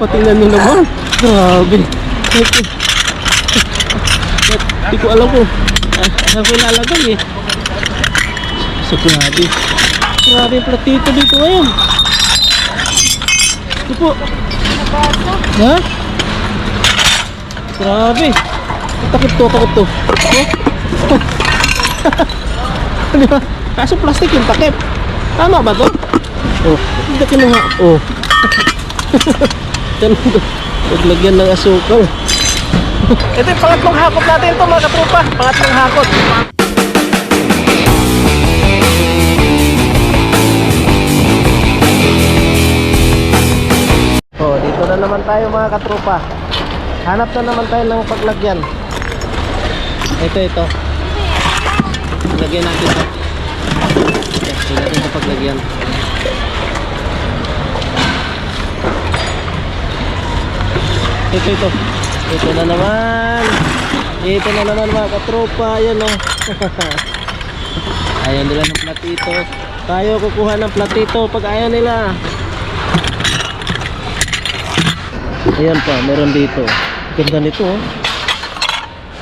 Patingnan nyo naman. Grabe. Hindi ko alam ah, saan ko ilalagay eh. So grabe. Grabe yung platito dito ngayon. Ito po. Ha? Grabe. Takot to, takot to. Oh. Di ba? Kaso plastic yung takip. Tama ba to? Oh, hindi kinuha. Oh. Ganun to. Huwag lagyan ng asukal. Ito yung pangatlong hakot natin ito mga katropa. Pangatlong hakot. Oh, dito na naman tayo mga katropa. Hanap na naman tayo ng paglagyan. Ito, ito. Lagyan natin ito. Ito natin ito paglagyan. Ito, ito. Ito na naman. Ito na naman mga katropa. Ayan o. ayaw nila ng platito. Tayo kukuha ng platito pag ayaw nila. Ayan pa, meron dito. Ganda nito oh.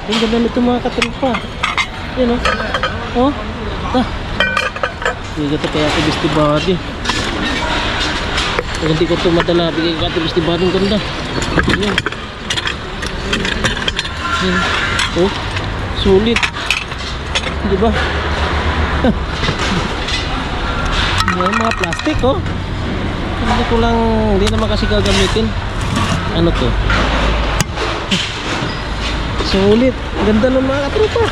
Ang ganda nito mga katropa. Ayan oh. Oh. Ah. Hindi ito kaya ito Beastie Body. Pag ko ito madala, bigay ka ito Body. Ang ganda. Ayan. Ayan. Oh. Sulit. Di ba? Ayan mga plastic oh. Hindi ko lang, hindi naman kasi gagamitin. Ano to? Sulit. Ganda ng mga katropa.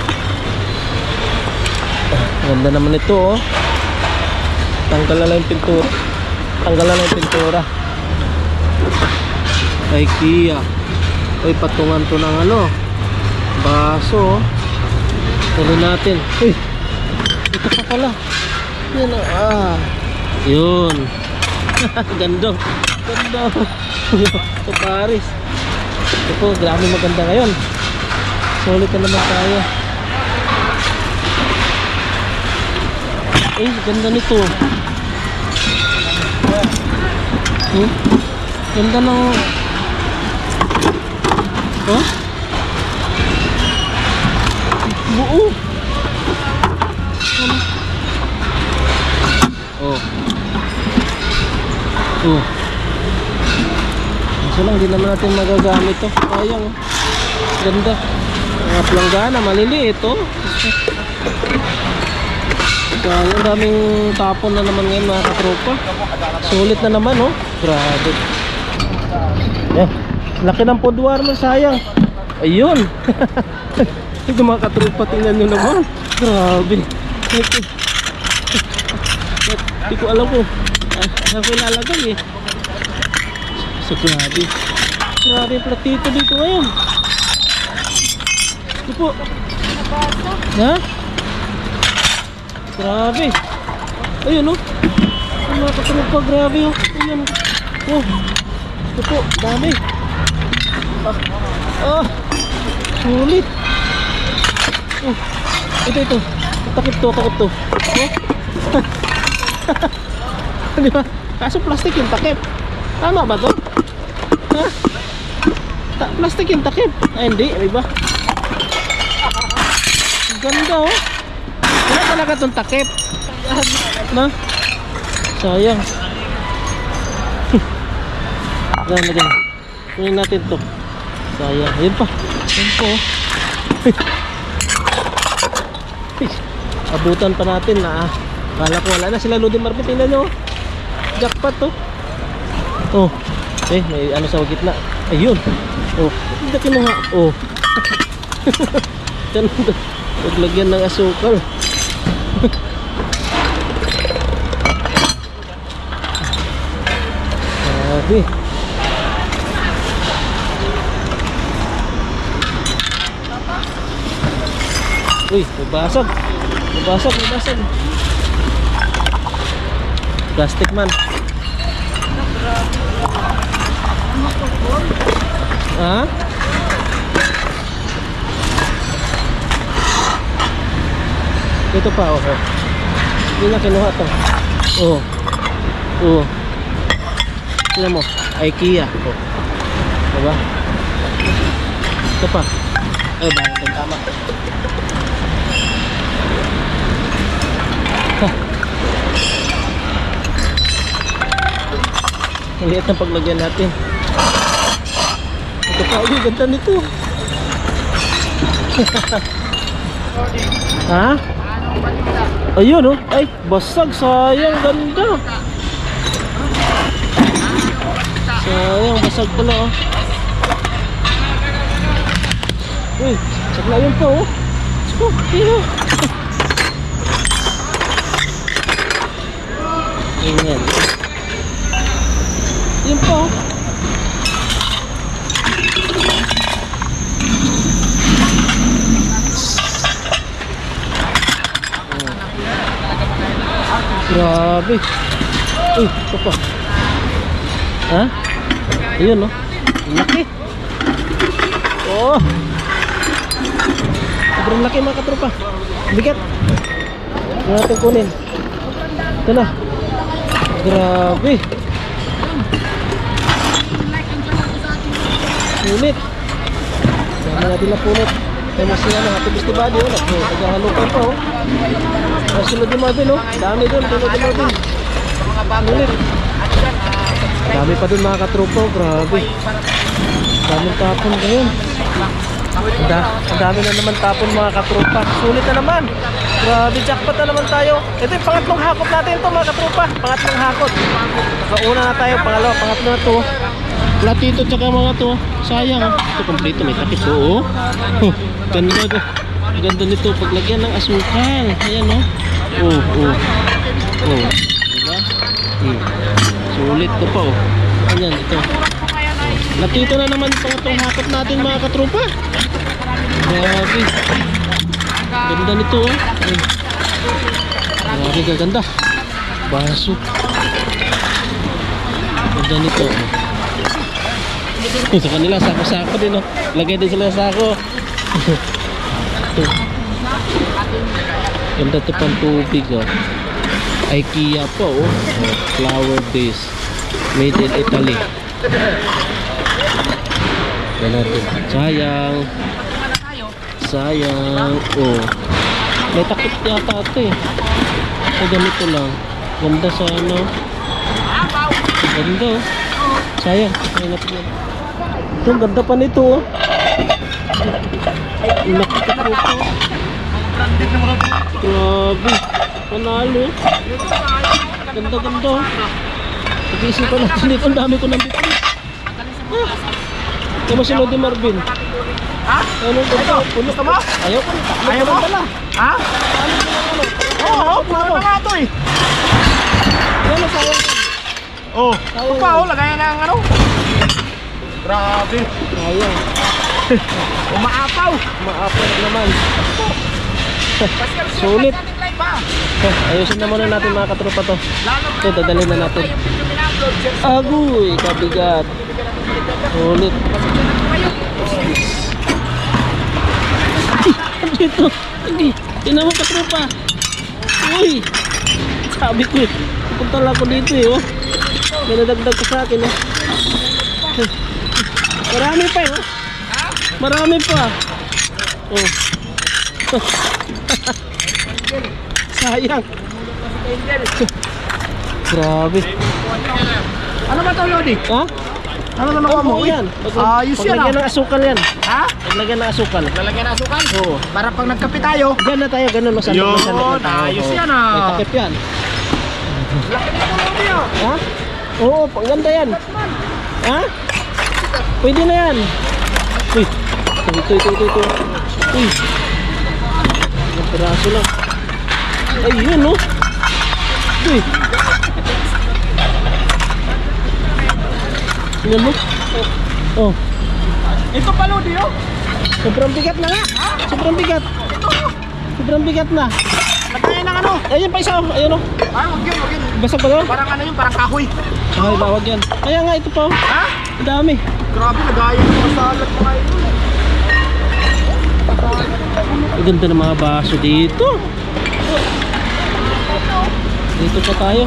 Ah, Ganda naman ito oh. Tanggal na lang yung pintura. Tanggal na lang yung pintura. IKEA. Uy, patungan to ng ano. Baso. Tuloy natin. Uy. Ito pa pala. Yan. Ah. Yun. Ganda. Ganda. Ito Paris. Ito po, grabe maganda ngayon. Solid na naman tayo. Eh, ganda nito. Hmm? Ganda ng... Oh? Buo. Oh. Oh. Kaso lang, hindi naman natin magagamit to. Sayang. Ganda. Mga planggana, maliliit oh. Sayang, ang daming tapon na naman ngayon mga katropa. Sulit na naman oh. Grabe. Eh, laki ng podwar mo, sayang. Ayun. Ito mga katropa, tingnan nyo naman. Grabe. Hindi ko alam kung saan ko ilalagay eh. So grabe. Grabe yung platito dito ngayon. Ito po. Ha? Grabe. Ayun oh. Ang mga katrupa, grabe oh. Ayan. Oh. Ito po, dami. Ah. Ah. Sulit. Oh. Ito, ito. Takip to, takip to. Oh. Di ba? Kaso plastic yung takip. Tama ba to? Ha? Ta plastic yung takip. Ay, hindi. Di ba? Ang Ganda oh. Talaga tong takip. Na? Sayang. Yan, lagyan. Kunin natin to. Sayang. Ayun pa. Ayun po. oh. Abutan pa natin na ah. Kala ko wala na sila Lodi Marbit. Tingnan nyo. oh. Jackpot to. Oh. Eh, may ano sa gitna. Ayun. Oh. Hindi kinuha. Oh. Huwag lagyan ng asukal. Grabe. Uy, nabasag. Nabasag, nabasag. Plastic man. Ha? Ito pa, oh. oh. Na kinuha to. Oh. Oh. Tignan mo, IKEA. Oh. Diba? Ito pa. Ay, bakit tama. Ha. Ang liit ng paglagyan natin. Ito pa, uy, ganda nito. ha? Ayun oh. Ay, basag. Sayang, ganda. Sayang, basag pala oh. Uy, sakla yun pa oh. Sko, tira. Ganyan. Yun pa oh. Grabe. Uy, ito. Ha? Ayun no. Laki. Oh. Sobrang laki mga katropa. Bigat. Hindi natin kunin. Ito na. Grabe. Punit. Dami natin na punit. Kaya mas sila ng Happy Birthday Buddy. Oh, Nag- Naghahalukan pa oh. Ang sunod ni Marvin oh. Dami doon. Sunod ni Marvin. Punit. Dami pa doon mga katropa. oh. Grabe. Daming tapon ngayon. Da- ang dami na naman tapon mga katropa. Sulit na naman. Grabe, jackpot na naman tayo. Ito yung pangatlong hakot natin ito mga katropa. Pangatlong hakot. Nakauna na tayo. Pangalawa, pangatlo na to. Platito tsaka mga to. Sayang. ah. Ito kompleto. May takis. Oo. Huh, Ganda to. Ganda nito. Paglagyan ng asukal. Ayan oh. Oh, oh. Oh. Diba? Hmm. Sulit to pa oh. Ayan, ito. Natito na naman pangatong hakot natin mga katropa. Grabe. Ganda nito oh. Grabe gaganda. Baso. Ganda nito. oh. Sa kanila sako-sako din oh. Lagay din sila sa sako. Ganda to pang tubig oh. IKEA po oh. oh. Flower base. Made in Italy. Natin. Sayang. Sayang. Oh. May takip yata ito eh. So ganito lang. Ganda sa ano. Ganda oh. Sayang. Sayang natin yan. Ito, ang ganda pa nito oh. Ay, nakita ko ito. Grabe. Panalo. Ganda ganda oh. Pag-iisipan natin dito. Ang dami ko nang bitbit. Ah. Kaya masunod ni Marvin. Ha? Ano ba ito? Puno Gusto mo? Ayaw ko. Ayaw mo? Ha? Oo, oh, puno na nga ito eh. Ang sayang. Oh, ito pa oh, lagayan ng ano. Grabe. Sayang. Umaapaw. Maapot naman. Sulit. Eh, ayusin na muna natin mga katropa to. Ito, dadalhin na natin. Agoy, kabigat. Sulit. Dito. Hindi. Mo katropa. Uy. Sabi ko eh. Pupunta lang ako dito eh. Oh. May nadagdag ka sa akin eh. Marami pa eh. Oh. Marami pa. Oh. Sayang. Grabe. Ano ba ito, Lodi? Ha? Ano na nakuha mo? Yan. Pag, Ayos yan paglagyan ah. ng asukal yan. Ha? Paglagyan ng asukal. Lalagyan ng asukal? Oo. Para pag nagkape tayo. Diyan na tayo, ganun. Masandok Yun, masandok na tayo. ayos yan, ah. May takip yan. Laki nito, Lodi oh. Ha? Oo, ang ganda yan. Ha? Pwede na yan. Uy. Ito, ito, ito, ito. ito. Uy. Ang piraso lang. Ay, yun, no? Uy. Tingnan mo. Oh. Ito pa, Lodi oh. Sobrang bigat na nga. Sobrang bigat. Sobrang bigat na. Lagayan ng ano. Ayun pa isa. oh. Ayun, oh. Ay, wag yun, wag yun. Basag pa doon? Parang ano yun, parang kahoy. Ay, bawag yan. Kaya nga, ito pa. oh. Ha? Ang dami. Grabe, lagayan ng masalat mga ito. Ang ganda ng mga baso dito. Dito pa tayo.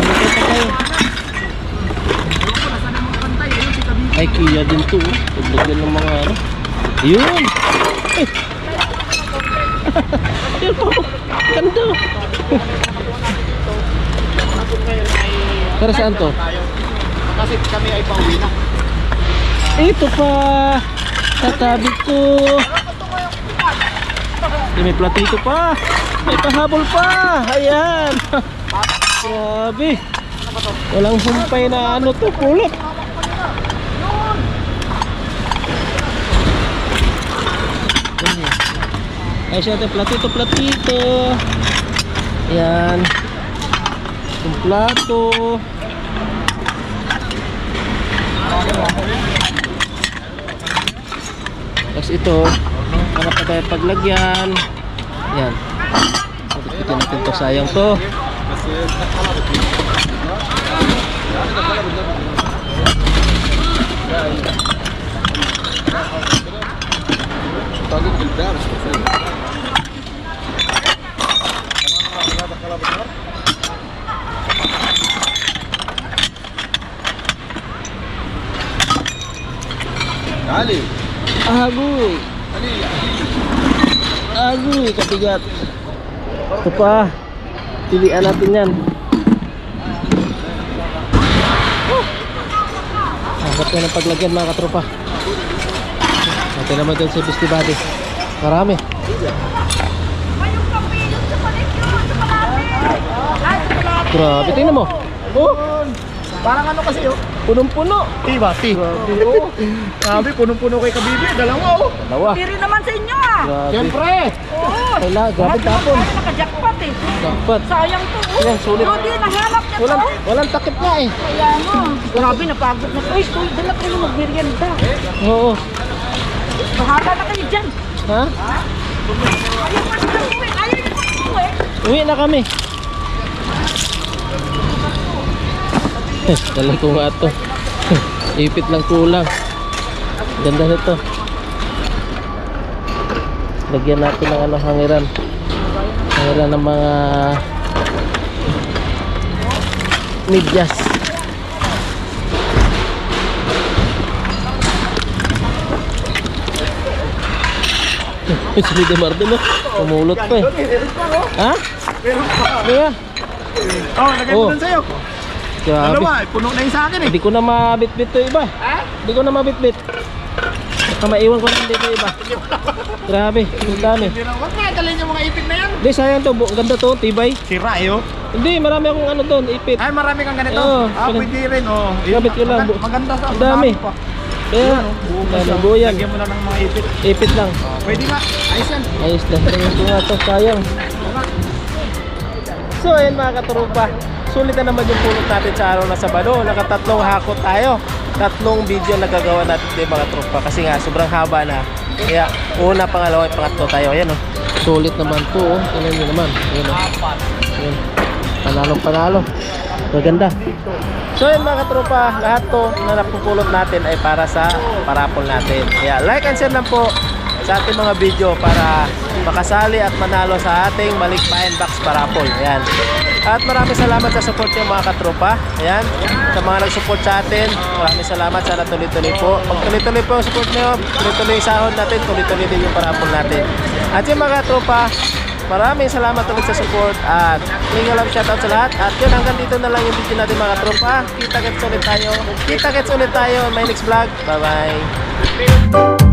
Dito pa tayo. Ay, Kia din to. oh. Lagyan ng mga ano. Yun! Ay! Yun po! Ganda! Pero saan to? Kasi kami ay pauwi na. Ito pa! Tatabi ko! May platito pa! May pahabol pa! Ayan! Grabe! Walang humpay na ano to, pulot! Ay siya platito, platito! Ayan! Yung plato! Tapos ito, hanap pa tayo paglagyan. Yan. Pagkitin natin to, sayang to. Dali. Agoy! Agoy, kabigat. Ito pa. Pilian natin yan. Agad ko ng paglagyan mga katropa. Natin naman dyan Bisty Buddy. Marami. Grabe, tingnan mo. Oh, Parang ano kasi oh. Punong-puno. Tiba, ti. Oh. Sabi, punong-puno kay Kabibi. Dalawa oh. Dalawa. Piri naman sa inyo ah. Siyempre. Oo. Wala, grabe tapon. Nakajakpat eh. Dapat. Sayang to. oh. Yan, sulit. Di, nahanap niya Walang, to. walang takip nga eh. Kaya mo. Grabe, napagod na to. Uy, uy, dala kayo magmerienda. Oo. Bahala na kayo dyan. Ha? Ayaw pa sila uwi. Ayaw pa uwi. Uwi na kami. Dalang ko nga ito. Ipit lang kulang. Ganda nito. Lagyan natin ng ano, hangiran. Hangiran ng mga medyas. Si Lida Martin, no? Pumulot pa eh. Ha? Meron pa. Di ba? Oh, lagay Oh. ko dun sa'yo. Grabe. Dalawa, eh, puno na yung sa akin eh. Hindi ko na mabitbit to iba. Ha? Hindi ko na mabitbit. Baka maiwan ko lang dito iba. Grabe, ang dami. Na, huwag nga, dalhin yung mga ipit na yan. Hindi, sayang to. Bu- Ganda to, tibay. Sira eh oh. Hindi, marami akong ano doon, ipit. Ay, marami kang ganito. Oo, ah, pwede rin oh. Gabit ko lang. Maganda, maganda sa Ang dami. pa. Kaya, ano, buo yan. Lagyan mo na ng mga ipit. Ipit lang. Oh, pwede nga. Ayos yan. Ayos lang. Tingin ko nga to, sayang. So, ayun mga katurupa. Sulit na naman yung pulot natin sa araw na Sabado. Nakatatlong hakot tayo. Tatlong video na gagawa natin din mga trupa. Kasi nga, sobrang haba na. Kaya, una, pangalawa, pangatlo tayo. Ayan o. Sulit naman to. Oh. Tingnan nyo naman. Ayan o. Ayan. Panalo, panalo. Maganda. So yun mga katropa, lahat to na napupulot natin ay para sa parapol natin. Kaya like and share lang po sa ating mga video para makasali at manalo sa ating maligpayan box parapol. Ayan. At maraming salamat sa support niyo mga katropa. Ayan. Sa mga nag-support sa atin, maraming salamat. Sana tuloy-tuloy po. Pag tuloy-tuloy po ang support niyo, tuloy-tuloy yung sahod natin, tuloy-tuloy din yung parapol natin. At yung mga katropa, Maraming salamat ulit sa support at mega love shoutout sa lahat. At yun, hanggang dito na lang yung video natin mga tropa. Kita-kits ulit tayo. Kita-kits ulit tayo in my next vlog. Bye-bye.